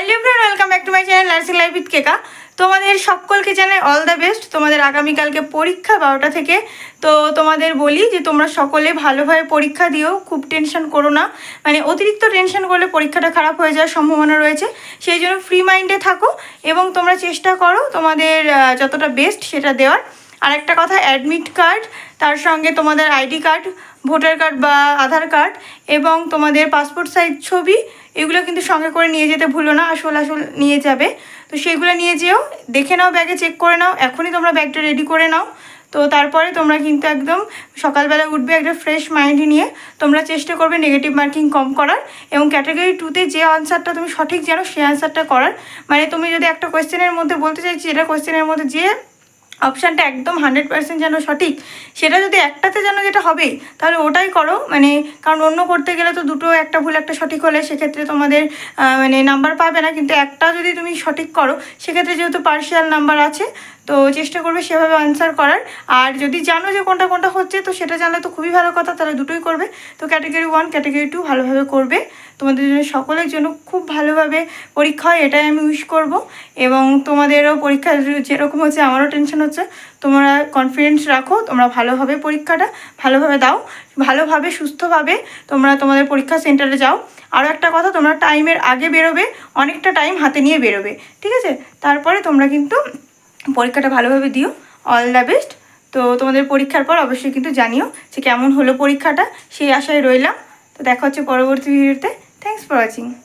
Hello friend welcome back to my channel nursing life with Keka তোমাদের সকলকে জানাই all the best তোমাদের আগামীকালকে পরীক্ষা বারোটা থেকে। তো তোমাদের বলি যে, তোমরা সকলে ভালোভাবে পরীক্ষা দিও, খুব টেনশন করো না। মানে অতিরিক্ত টেনশন করলে পরীক্ষাটা খারাপ হয়ে যাওয়ার সম্ভাবনা রয়েছে। সেই জন্য ফ্রি মাইন্ডে থাকো এবং তোমরা চেষ্টা করো তোমাদের যতটা বেস্ট সেটা দেওয়ার। আর একটা কথা অ্যাডমিট কার্ড তার সঙ্গে তোমাদের আইডি কার্ড ভোটার কার্ড বা আধার কার্ড এবং তোমাদের পাসপোর্ট সাইজ ছবি, এগুলো কিন্তু সঙ্গে করে নিয়ে যেতে ভুলো না, আসল আসল নিয়ে যাবে। তো সেগুলো নিয়ে যেও, দেখে নাও ব্যাগে চেক করে নাও, এখনই তোমরা ব্যাগটা রেডি করে নাও। তো তারপরে তোমরা কিন্তু একদম সকালবেলা উঠবে, একটা ফ্রেশ মাইন্ড নিয়ে, তোমরা চেষ্টা করবে নেগেটিভ মার্কিং কম করার এবং ক্যাটাগরি টুতে যে আনসারটা তুমি সঠিক জানো সেই আনসারটা করার। মানে তুমি যদি একটা কোয়েশ্চেনের মধ্যে বলতে চাইছি, এটা কোয়েশ্চেনের মধ্যে যে অপশানটা একদম হান্ড্রেড পার্সেন্ট যেন সঠিক, সেটা যদি একটাতে যেন যেটা হবে, তাহলে ওটাই করো মানে কারণ অন্য করতে গেলে তো দুটো একটা ভুল একটা সঠিক হলে সেক্ষেত্রে তোমাদের মানে নাম্বার পাবে না, কিন্তু একটা যদি তুমি সঠিক করো, সেক্ষেত্রে যেহেতু পার্সিয়াল নাম্বার আছে, তো চেষ্টা করবে সেভাবে আনসার করার। আর যদি জানো যে কোনটা কোনটা হচ্ছে, তো সেটা জানলে তো খুবই ভালো কথা, তাহলে দুটোই করবে। তো ক্যাটাগরি ওয়ান ক্যাটাগরি টু ভালোভাবে করবে। তোমাদের জন্য সকলের জন্য খুব ভালোভাবে পরীক্ষা হয়, এটাই আমি উইশ করব। এবং তোমাদেরও পরীক্ষা যেরকম হচ্ছে আমারও টেনশন হচ্ছে। তোমরা কনফিডেন্স রাখো, তোমরা ভালোভাবে পরীক্ষাটা ভালোভাবে দাও, ভালোভাবে, সুস্থভাবে তোমরা তোমাদের পরীক্ষা সেন্টারে যাও। আরও একটা কথা, তোমরা টাইমের আগে বেরোবে, অনেকটা টাইম হাতে নিয়ে বেরোবে, ঠিক আছে? তারপরে তোমরা কিন্তু পরীক্ষাটা ভালোভাবে দিও অল দ্য বেস্ট তো তোমাদের পরীক্ষার পর অবশ্যই কিন্তু জানিও যে কেমন হলো পরীক্ষাটা, সেই আশায় রইলাম। তো দেখা হচ্ছে পরবর্তী ভিডিওতে for watching